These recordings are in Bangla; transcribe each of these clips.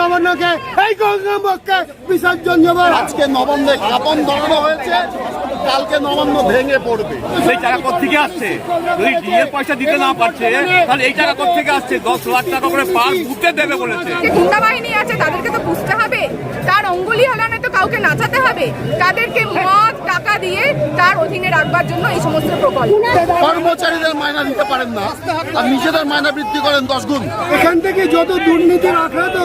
নবান্নকে এই গঙ্গামকে বিসর্জন দেবার আজকে নবান্নে জ্ঞাপন ধরানো হয়েছে কালকে নবান্ন ভেঙে পড়বে। সেই টাকা কোথেকে আসছে? যদি ডিএর পয়সা দিতে না পারছে তাহলে এই টাকা কোথেকে আসছে? দশ লাখ টাকা করে পার বুথে দেবে বলেছে। যে গুন্ডা বাহিনী আছে তাদেরকে তো বুঝতে হবে। তার অঙ্গুলি হলানে তো কাউকে নাচাতে হবে। তাদেরকে মদ টাকা দিয়ে তার অধীনে রাখবার জন্য এই সমস্ত প্রকল্প। কর্মচারীদের মায়না দিতে পারেন না। আর নিজেদের মায়না বৃদ্ধি করেন দশ গুণ। এখান থেকে যত দুর্নীতি রাখা তো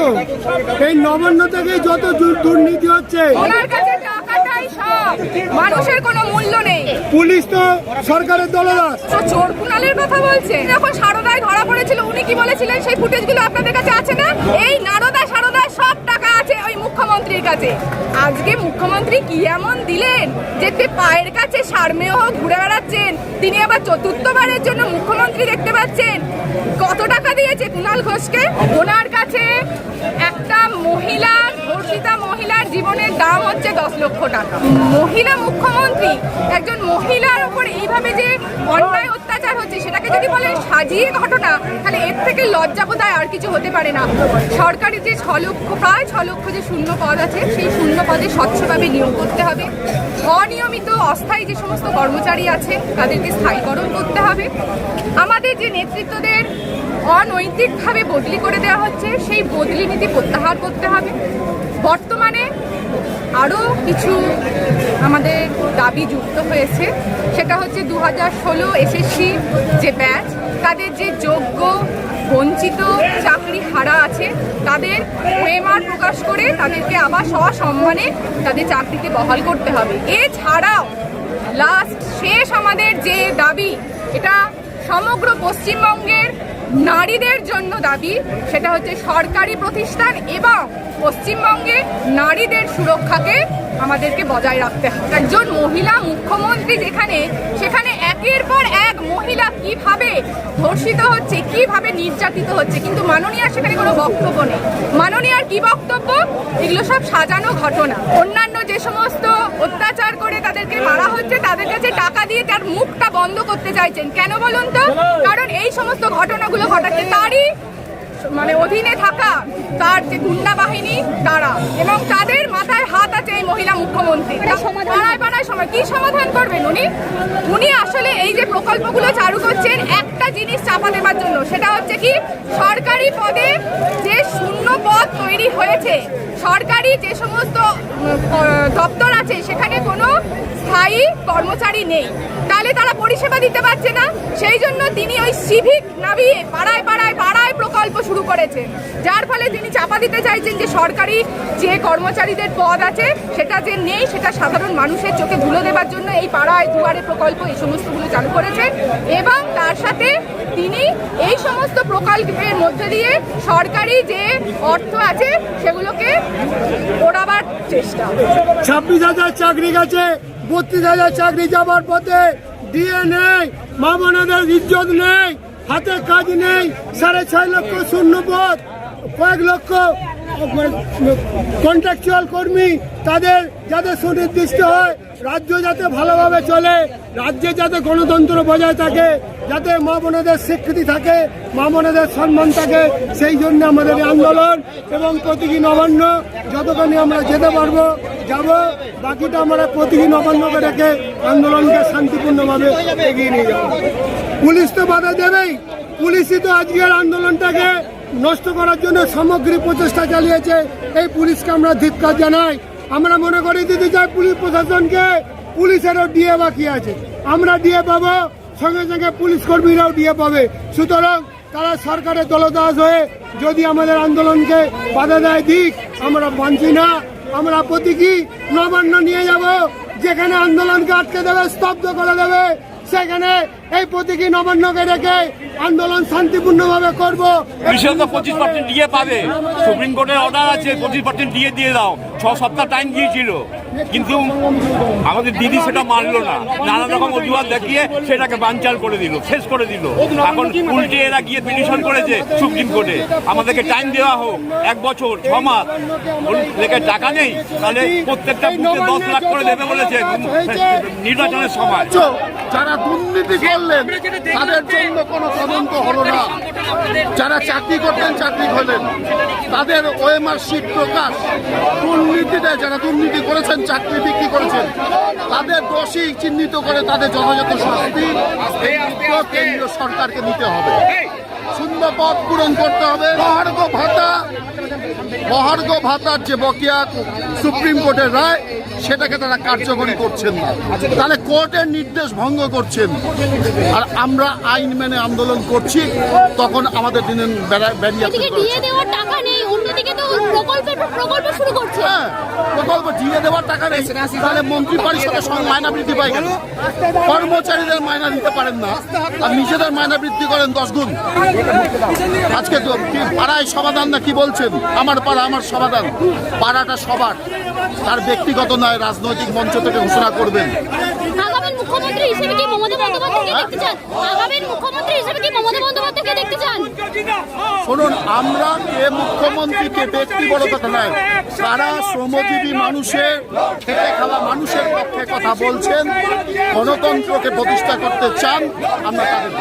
এই নবান্ন থেকে যত দুর্নীতি হচ্ছে ওনার কাছে টাকাটাই সব। মানুষের কোনো মূল্য নেই। পুলিশ তো সরকারের দলদাস চোর কুনালের কথা বলছে যখন সারদায় ধরা পড়েছিল। উনি কি বলেছিলেন? সেই ফুটেজগুলো আপনাদের কাছে আছে না? এই নারদা কাছে। আজকে মুখ্যমন্ত্রী কি এমন দিলেন? যে পায়ের কাছে সারমেয় ঘুরে বেড়াচ্ছেন, তিনি আবার চতুর্থবারের জন্য মুখ্যমন্ত্রী দেখতে পাচ্ছেন। কত টাকা দিয়েছে কুণাল ঘোষকে? ওনার কাছে একটা মহিলা ধর্ষিতা মহিলার জীবনের দাম হচ্ছে দশ লক্ষ টাকা। মহিলা মুখ্যমন্ত্রী, একজন মহিলার উপর এইভাবে যে অন্যায় অত্যাচার হচ্ছে সেটাকে যদি বলেন সাজিয়ে ঘটনা, তাহলে এর থেকে লজ্জা বোধহয় আর কিছু হতে পারে না। সরকারি যে ছ লক্ষ, প্রায় ছ লক্ষ যে শূন্য পদ আছে, সেই শূন্য পদে স্বচ্ছভাবে নিয়োগ করতে হবে। অনিয়মিত, অস্থায়ী যে সমস্ত কর্মচারী আছে, তাদেরকে স্থায়ীকরণ করতে হবে। আমাদের যে নেতৃত্বদের অনৈতিকভাবে বদলি করে দেওয়া হচ্ছে, সেই বদলি নীতি প্রত্যাহার করতে হবে। বর্তমানে আরও কিছু আমাদের দাবি যুক্ত হয়েছে। সেটা হচ্ছে দু হাজার ষোলো এসএসসি যে ব্যাচ তাদের যে যোগ্য, বঞ্চিত, চাকরি হারা আছে, তাদের ওএমআর প্রকাশ করে তাদেরকে আবার সসম্মানে তাদের চাকরিকে বহাল করতে হবে। এছাড়াও লাস্ট শেষ আমাদের যে দাবি, এটা সমগ্র পশ্চিমবঙ্গের নারীদের জন্য দাবি, সেটা হচ্ছে সরকারি প্রতিষ্ঠান এবং পশ্চিমবঙ্গে নারীদের সুরক্ষাকে আমাদেরকে বজায় রাখতে হবে। একজন মহিলা মুখ্যমন্ত্রী যেখানে, সেখানে একের পর এক মহিলা কীভাবে ধর্ষিত হচ্ছে কীভাবে নির্যাতিত হচ্ছে কিন্তু মাননীয়ার সেখানে কোনো বক্তব্য নেই। মাননীয়ার কি বক্তব্য? এগুলো সব সাজানো ঘটনা। অন্যান্য যে সমস্ত অত্যাচার করে তাদেরকে মারা হচ্ছে তাদের কাছে টাকা দিয়ে তার মুখটা বন্ধ করতে চাইছেন কেন বলুন তো? কারণ এই সমস্ত ঘটনাগুলো ঘটাচ্ছে। তারই মানে অধীনে থাকা তার যে গুন্ডা বাহিনী তারা। এবং তাদের মাথায় হাত আছে এই মহিলা মুখ্যমন্ত্রী। পাড়ায় পাড়ায় সময় কি সমাধান করবেন উনি? উনি আসলে এই যে প্রকল্পগুলো চালু করছেন একটা জিনিস চাপা দেওয়ার জন্য। সেটা হচ্ছে কি সরকারি পদে যে শূন্য পদ তৈরি হয়েছে। সরকারি যে সমস্ত দপ্তর আছে, সেখানে কোনো স্থায়ী কর্মচারী নেই। তাহলে তারা পরিষেবা দিতে পারছে না। সেই জন্য তিনি ওই সিভিক নামিয়ে পাড়ায় পাড়ায় পাড়ায় প্রকল্প শুরু করেছেন। যার ফলে তিনি চাপা দিতে চাইছেন যে সরকারি যে কর্মচারীদের পদ আছে, সেটা যে নেই, সেটা সাধারণ মানুষের চোখে ধুলো দেওয়ার জন্য এই পাড়ায় দুয়ারে প্রকল্প এই সমস্তগুলো চালু করেছেন। এবং তার সাথে তিনি এই সমস্ত প্রকল্পের মধ্যে দিয়ে সরকারি যে অর্থ আছে, সেগুলোকে ওড়াবার চেষ্টা। ছাব্বিশ হাজার চাকরি গেছে, বত্রিশ হাজার চাকরি যাবার পথে দিয়ে নেই, মা ইজ্জত নেই, হাতে কাজ নেই, সাড়ে ছয় লক্ষ শূন্য পদ। কয়েক লক্ষ কন্ট্রাকচুয়াল কর্মী তাদের যাতে সুনির্দিষ্ট হয়, রাজ্য যাতে ভালোভাবে চলে, রাজ্যে যাতে গণতন্ত্র বজায় থাকে, যাতে মা বোনেদের স্বীকৃতি থাকে, মা বোনেদের সম্মান থাকে, সেই জন্য আমাদের আন্দোলন এবং প্রতীকী নবান্ন যতখানি আমরা যেতে পারব, যাব, বাকিটা আমরা প্রতীকী নবান্নকে রেখে আন্দোলনকে শান্তিপূর্ণভাবে এগিয়ে নিয়ে যাব। পুলিশ তো বাধা দেবেই। পুলিশই তো আজকের আন্দোলনটাকে নষ্ট করার জন্য সামগ্রিক প্রচেষ্টা চালিয়েছে। এই পুলিশকে আমরা ধিক্কার জানাই। আমরা মনে করি দিতে চাই পুলিশ প্রশাসনকে পুলিশেরও ডিএ বাকি আছে। আমরা ডিএ পাবো, সঙ্গে সঙ্গে পুলিশ কর্মীরাও ডিএ পাবে। সুতরাং তারা সরকারের দলদাস হয়ে যদি আমাদের আন্দোলনকে বাধা দেয় দিক, আমরা মানছি না। আমরা প্রতীকী নবান্ন নিয়ে যাব, যেখানে আন্দোলনকে আটকে দেবে, স্তব্ধ করে দেবে। সেখানে এই প্রতীকী নবান্নকে রেখে আন্দোলন শান্তিপূর্ণভাবে করব। বিশেষ পঁচিশ পার্সেন্ট দিয়ে পাবে। সুপ্রিম কোর্টের অর্ডার আছে, পঁচিশ পার্সেন্ট দিয়ে দিয়ে দাও। ছ সপ্তাহ টাইম দিয়েছিল। কিন্তু আমাদের দিদি সেটা মানলো না। নানা রকম অজুহাত দেখিয়ে সেটাকে বানচাল করে দিল শেষ করে দিল। এখন উল্টে এরা গিয়ে পিটিশন করেছে সুপ্রিম কোর্টে। আমাদেরকে টাইম দেওয়া হোক এক বছর ছ মাস। লেগে টাকা নেই তাহলে প্রত্যেকটা বুথে দশ লাখ করে দেবে বলেছে নির্বাচনের সময়। যারা দুর্নীতি করলেন তাদের জন্য কোনো তদন্ত হলো না। যারা চাকরি করতেন চাকরি হলেন তাদের ওএমআর শিট প্রকাশ। দুর্নীতিতে যারা দুর্নীতি করেছেন চাকরি বিক্রি করেছেন তাদের দোষী চিহ্নিত করে তাদের যথাযথ শাস্তি কেন্দ্রীয় সরকারকে নিতে হবে। শূন্য পদ পূরণ করতে হবে। মহার্ঘ ভাতা মহার্ঘ ভাতার যে বকেয়া সুপ্রিম কোর্টের রায় সেটাকে তারা কার্যকরী করছেন না। তাহলে কোর্টের নির্দেশ ভঙ্গ করছেন। আর আমরা আইন মেনে আন্দোলন করছি তখন আমাদের দিনে টাকা নেই অন্যদিকে তো প্রকল্পের প্রকল্প শুরু করছে। হ্যাঁ প্রকল্প দিয়ে দেওয়ার টাকা নেই। তাহলে মন্ত্রী পরিষদের সঙ্গে মায়না বৃদ্ধি পাই কর্মচারীদের মায়না দিতে পারেন না। আর নিজেদের মায়না বৃদ্ধি করেন দশ গুণ। আজকে পাড়ায় সমাধান না কি বলছেন? আমার পাড়া আমার সমাধান। পাড়াটা সবার। তার ব্যক্তিগত নয় রাজনৈতিক মঞ্চ থেকে ঘোষণা করবেন? মুখ্যমন্ত্রী হিসেবে কি মমতা বন্দ্যোপাধ্যায়কে দেখতে চান? আগামী মুখ্যমন্ত্রী হিসেবে কি মমতা বন্দ্যোপাধ্যায়কে দেখতে চান? শুনুন আমরা কে মুখ্যমন্ত্রীকে ব্যক্তি বড় কথা নয় তারা শ্রমজীবী মানুষের খেটে খাওয়া মানুষের পক্ষে কথা বলছেন গণতন্ত্রকে প্রতিষ্ঠা করতে চান আমরা তাদের